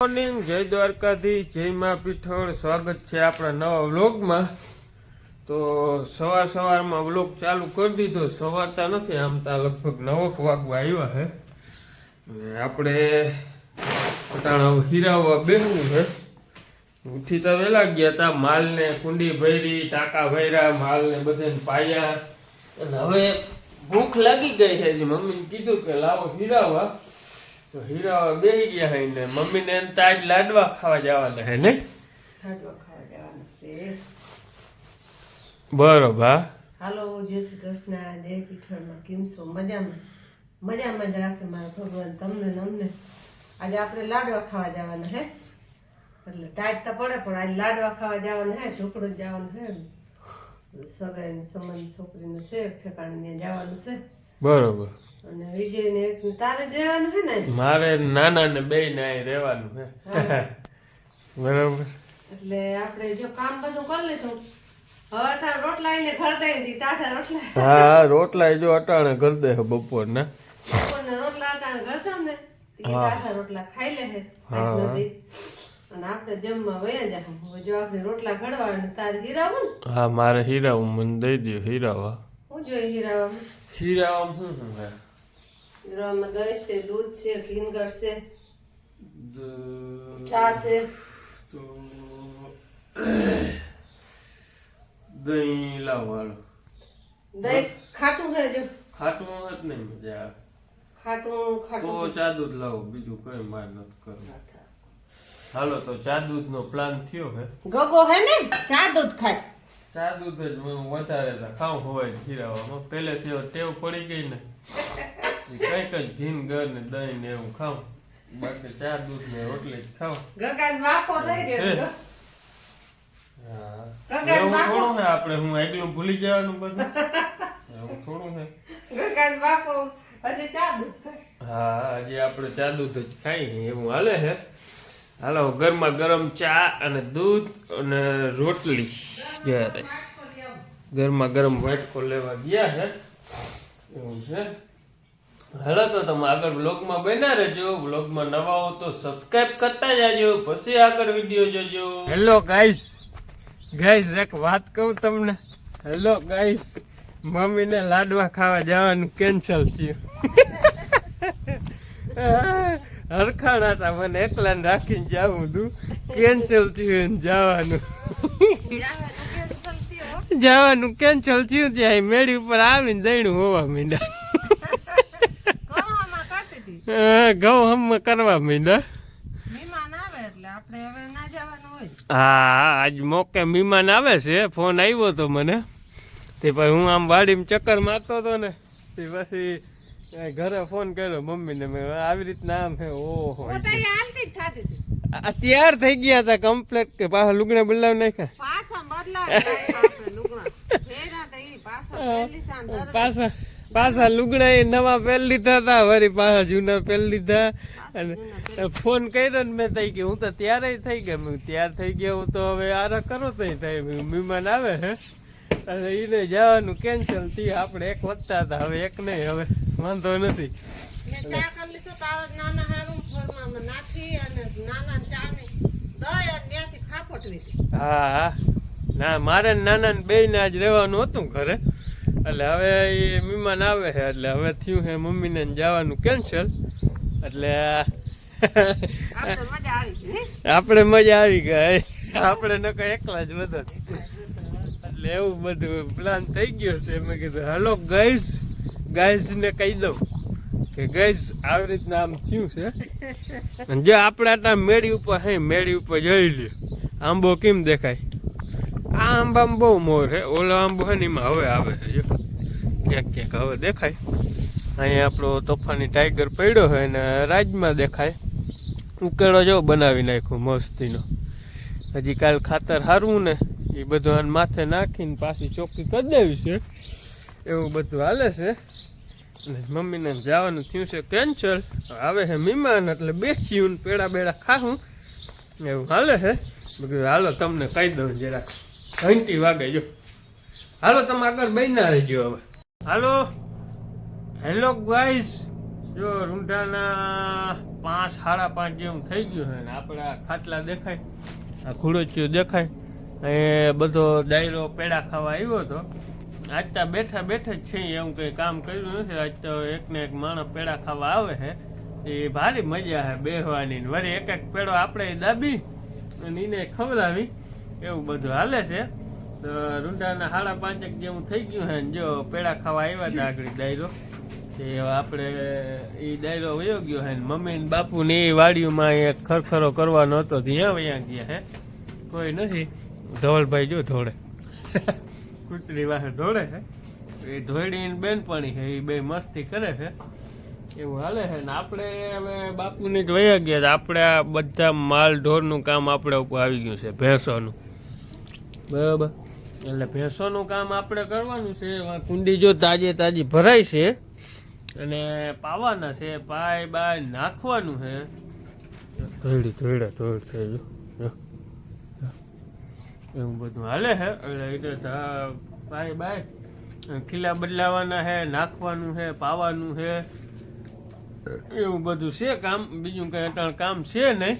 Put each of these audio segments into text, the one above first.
Morning જય દ્વારકાધી જય મા પીઠળ, સ્વાગત છે આપણા નવા વ્લોગમાં. તો સવાર સવારમાં વ્લોગ ચાલુ કરી દીધો, સવારતા નથી, આમ તા લગભગ નવક વાગવા આવ્યા છે આપણે પટાણા હીરાવવા બેસવું છે ઉઠી તો વહેલા ગયા હતા માલને કુંડી ભરી, ટાંકા ભર્યા, માલને બધે પાયા. અને હવે ભૂખ લાગી ગઈ છે જે મમ્મીને કીધું કે લાવો હીરાવા. તો હીરા બેસી ગયા હે ને મમ્મીને એમ તાજ લાડવા ખાવા જવાના હે ને? લાડવા ખાવા જવાના છે. બરોબર હાલો જય શ્રી કૃષ્ણ જય પીઠળમાં કેમ છો? મજામાં? મજામાં જ રાખે મારા ભગવાન તમને ને અમને. આજે આપણે લાડવા ખાવા જવાના હે? એટલે ટાઈટ તો પડે પણ આજે લાડવા ખાવા જવાનું હે ઢોકળો જ જવાનું હે સગાઈ સમાન છોકરીને છે એક ઠેકાણે ત્યાં જવાનું છે. બરોબર. ને મારે નાના ને બે ને રહેવાનું હે. બરાબર. એટલે આપણે જો કામ બધું કરી લીધું. ઘર હા રોટલા જો અટાણે કરી દે બપોરના. બપોરના રોટલા અટાણે કરતા ને. રોટલા ખાઈ લે હે અને આપણે જમવા વયા જા હવે જો આપણે રોટલા ઘડવા ને તાર હીરાવું ને? હા મારે હીરા મને દઈ દે હીરાવા. હું જોઈએ હીરાવા શું શું હીરાવામાં દહીં છે દૂધ છે કિનગર છે. ચા છે. તો દહીં લાવવાળો દહીં ખાટું છે જો. ખાટું હોત નહીં મજા આવે. ખાટું તો ખાટું ચા દૂધ લાવો બીજું કઈ માર નથી કરવું. હાલો તો ચા દૂધ નો પ્લાન થયો હે. ગગો હે ને? ચા દૂધ ખાય. ચા દૂધ જ હું વધારે ખાઉં ખાવ હોય ખીરાવામાં. પહેલેથી હવે ટેવ પડી ગઈ ને. કંઈક જ ભીન ગર ને દહીં ને એવું ખાવ બાકી ચા દૂધ ને રોટલી જ ખાવ ગગન બાપો થઈ. ગયો એવું થોડું છે આપણે હું એકલું ભૂલી જવાનું બધું. એવું થોડું છે ગગા બાપો હજી ચા દૂધ હા હજી આપણે ચા દૂધ જ ખાઈ એવું હાલે છે હાલો ગરમા ગરમ ચા અને દૂધ અને રોટલી. જ્યારે ગરમા ગરમ વાટકો લેવા ગયા છે એવું છે. હાલો તો તમે આગળ બ્લોગમાં બન્યા રહેજો. બ્લોગમાં નવા હો તો સબસ્ક્રાઇબ કરતા જાજો. પછી આગળ વીડિયો જોજો. હેલો ગાઈસ ગાઈસ એક વાત કહું તમને. હેલો ગાઈસ મમ્મીને લાડવા ખાવા જવાનું કેન્સલ થયું. હરખાણા હતા મને એકલા રાખીને જવું હતું કેન્સલ થયું ને જવાનું. જવાનું કેન્સલ થયું ત્યાં મેળી ઉપર આવીને દઈણું હોવા માંડ્યા ગવામાં કરતી હતી હા, ઘઉં હમ કરવા હોય. હા આજ મોકે મહેમાન આવે છે ફોન આવ્યો તો મને. તે પછી હું આમ વાડીમાં ચક્કર મારતો હતો ને તે પછી ઘરે ફોન કર્યો મમ્મીને મેં આવી રીતના આમ હે ઓહો. તૈયાર થઈ ગયા હતા કમ્પ્લેટ કે પાછા લુગણા બદલાવ નાખ્યા? પાછા પાછા પહેલી લુગડા એ નવા પહેરી લીધા હતા વળી પાછા જૂના પેલ લીધા. અને ફોન કર્યો ને મેં થઈ ગયું હું તો ત્યારે થઈ ગયા. મેં ત્યાર થઈ ગયો હું તો હવે આરા કરો તો થાય. મહેમાન આવે હે. અને એને જવાનું કેન્સલ થયું. આપણે એક વધતા હતા હવે એક નહીં હવે વાંધો નથી. હા હા. ના મારે નાના ને બે ને આજ રહેવાનું હતું ઘરે. એટલે હવે એ મહેમાન આવે છે એટલે હવે થયું છે મમ્મીને જવાનું કેન્સલ એટલે આપણે મજા આવી ગઈ. આપણે ન કઈ એકલા જ બધા. એટલે એવું બધું પ્લાન થઈ ગયો છે. મેં કીધું હાલો ગાઈઝ ગાઈઝને કહી દઉં કે ગાઈઝ આવી રીતના આમ થયું છે. જે જો આપણે આટલા મેળી ઉપર હે મેળી ઉપર જોઈ લ્યો. આંબો કેમ દેખાય? આ આંબામાં બહુ મોર છે ઓલા આંબો છે હવે આવે છે, જો. ક્યાંક ક્યાંક હવે દેખાય. અહીંયા આપણો તોફાની ટાઈગર પડ્યો હોય ને, રાજમાં દેખાય. ઉકેળો જો બનાવી નાખ્યો મસ્તીનો. હજી કાલ ખાતર હારવું ને, એ બધું આને માથે નાખીને પાછી ચોખ્ખી કરી દેવી છે. એવું બધું હાલે છે. અને મમ્મીને જવાનું થયું છે કેન્સલ આવે છે મહેમાન, એટલે બેસ્યું પેડા બેડા ખાવું એવું હાલે છે. બધું હાલો, તમને કહી દઉં જરાક. ઘંટી વાગે, જો. હાલો, તમે આગળ બન્યા રહેજો હવે. હાલો. હેલો ગાઈઝ જો, રૂંઢાના પાંચ, સાડા પાંચ જેવું થઈ ગયું છે ને, આપણા ખાટલા દેખાય, આ ખુડોચીઓ દેખાય. એ બધો દાયરો પેડા ખાવા આવ્યો હતો. આજ તો બેઠા બેઠા જ છે એવું કંઈ કામ કર્યું નથી. આજ તો એકને એક માણસ પેડા ખાવા આવે છે. એ ભારી મજા છે, બેહવાની વળી એક એક પેડો આપણે દાબી અને એને ખવડાવી. એવું બધું હાલે છે? તો રૂંઢાના સાડા પાંચેક જેવું થઈ ગયું હે જો પેડા ખાવા આવ્યા હતા આગળ ડાયરો, તે આપણે એ ડાયરો વયો ગયો છે ને, મમ્મી ને બાપુ ને એ વાડીઓમાં એક ખરખરો કરવાનો હતો ત્યાં વયા ગયા હે. કોઈ નથી. ધવલભાઈ જો ધોળે. કૂતરી વાહે ધોળે છે એ ધોળી ને બેનપણી છે એ બે મસ્તી કરે છે. એવું હાલે છે ને, આપણે હવે બાપુની જ વયા ગયા આપણે આ બધા માલ ઢોરનું કામ આપણે ઉપર આવી ગયું છે, ભેંસોનું. બરાબર. એટલે ભેંસોનું કામ આપણે કરવાનું છે કુંડી જો તાજે તાજી ભરાય છે અને પાવાના છે પાય બાય નાખવાનું છે. ધોળી ધોળે ધોળ થઈ જો. જો. એવું બધું હાલે છે એટલે એટલે પાય બાય ખીલા બદલાવાના છે નાખવાનું છે પાવાનું છે એવું બધું છે કામ બીજું કઈ અટાણ કામ છે નહીં.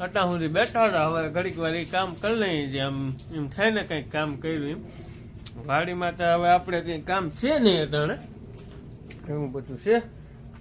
અટાણ સુધી બેઠા હતા. હવે ઘડીક વાર એ કામ કરી લઈએ જે આમ, એમ થાય ને કંઈક કામ કર્યું એમ. વાડીમાં તો હવે આપણે કંઈ કામ છે નહીં અટાણે. એવું બધું છે.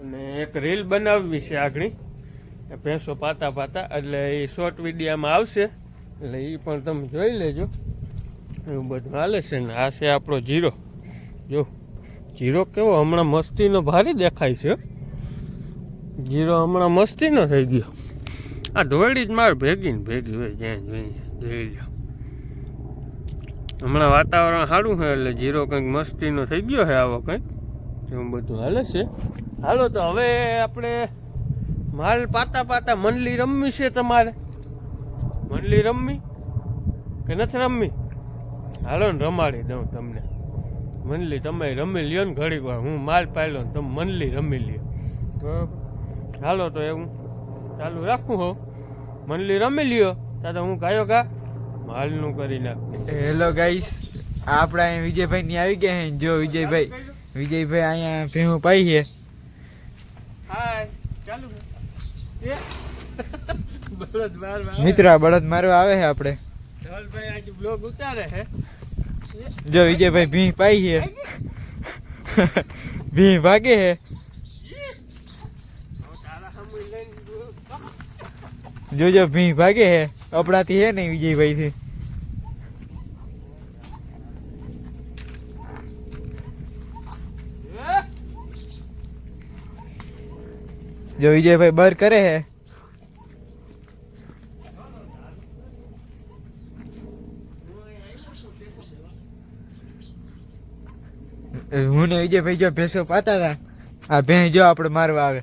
અને એક રીલ બનાવવી છે આગળ. ભેંસો પાતા પાતા, એટલે એ શોર્ટ વિડીયામાં આવશે. એટલે એ પણ તમે જોઈ લેજો. એવું બધું હાલે છે ને. આ છે આપણો જીરો. જો, જીરો કેવો હમણાં મસ્તીનો ભારી દેખાય છે. જીરો હમણાં મસ્તીનો થઈ ગયો. આ ધોળી જ માર ભેગી ને ભેગી હોય, જ્યાં જોઈએ જોઈ લો હમણાં વાતાવરણ સારું છે એટલે જીરો કંઈક મસ્તીનો થઈ ગયો છે આવો કંઈક. એવું બધું હાલે છે. હાલો તો હવે આપણે માલ પાતા પાતા મંડલી રમવી છે તમારે? મંડલી રમવી કે નથી રમવી? હાલો ને રમાડી દઉં તમને. મંડલી તમે રમી લ્યો ને ઘડીક વાર. હું માલ પાડ્યો ને તમે મંડલી રમી લ્યો. બરાબર. હાલો તો એવું. ચાલુ રાખું હો. મંડલી રમી લ્યો. તો હું કાયો કા માલનું કરી નાખ. હેલો ગાઈસ આપણા અહીં વિજયભાઈ ની આવી ગયા જો વિજયભાઈ વિજયભાઈ અહીંયા ભેહું પાઈ છે. હાય ચાલુ મિત્ર બળદ મારવા આવે છે આપણે? ધવલભાઈ આજે બ્લોગ ઉતારે છે જો વિજયભાઈ ભીં પાઈ છે. ભીં ભાગે છે જોજો ભી ભાગે છે આપણાથી હે નહીં વિજયભાઈ થી જો વિજયભાઈ બર કરે છે હું ને વિજયભાઈ જો ભેંસો પાતા હતા આ ભેંસ જો આપણે મારવા આવે.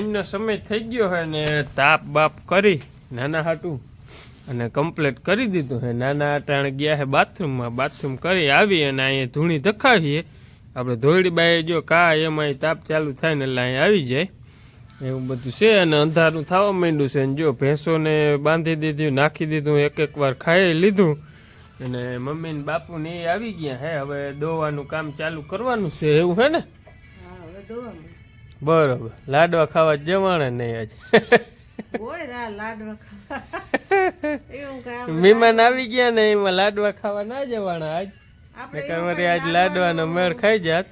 જો સમય થઈ ગયો છે ને તાપ બાપ કરી નાના હાટું અને કમ્પ્લીટ કરી દીધું છે નાના અટાણે ગયા છે બાથરૂમમાં. બાથરૂમ કરી આવી અને અહીંયા ધૂણી ધખાવીએ. આપણે ધોળી બાઈ જો કા એમાં તાપ ચાલુ થાય ને એટલે અહીંયા આવી જાય. એવું બધું છે અને અંધારું થવા માંડ્યું છે. ને જો ભેંસોને બાંધી દીધું, નાખી દીધું, એક એક વાર ખાઈ લીધું. અને મમ્મી ને બાપુ ને એ આવી ગયા હે. હવે દોવાનું કામ ચાલુ કરવાનું છે. એવું છે ને? હા દોવામાં બરોબર. લાડવા ખાવા જવાના નહીં આજે? લાડવા મહેમાન આવી ગયા ને એમાં લાડવા ખાવા ના જવાના આજ? વળી આજ લાડવાનો મેળ ખાઈ જાત.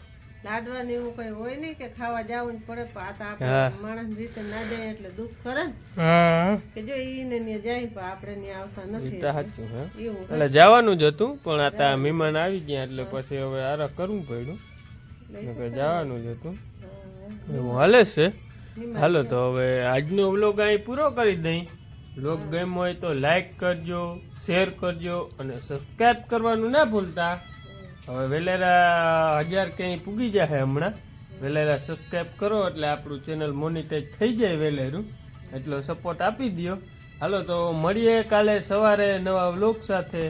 લાડવાની એવું કઈ હોય નહીં કે ખાવા જવું જ પડે આ તો આપણે માણસ રીતે ના જાય એટલે દુઃખ કરે ને. હા. કે જો ઈને ને જાય પણ આપણે ત્યાં આવતા નથી. સાચું હા. એટલે જવાનું જ હતું પણ આ તા મહેમાન આવી ગયા એટલે પછી હવે આરા કરવું પડ્યું. નકર જવાનું જ હતું. એવું હાલે છે? હાલો તો હવે આજનો વ્લોગ અહીં પૂરો કરી દઈ. વ્લોગ ગમ્યો હોય તો લાઈક કરજો શેર કરજો અને સબસ્ક્રાઈબ કરવાનું ના ભૂલતા. હવે વેલેરા હજાર ક્યાંય પૂગી જશે હમણાં. વેલેરા સબસ્ક્રાઈબ કરો એટલે આપણું ચેનલ મોનિટાઈઝ થઈ જાય વેલેરું. એટલો સપોર્ટ આપી દ્યો. હાલો તો મળીએ કાલે સવારે નવા વ્લોગ સાથે.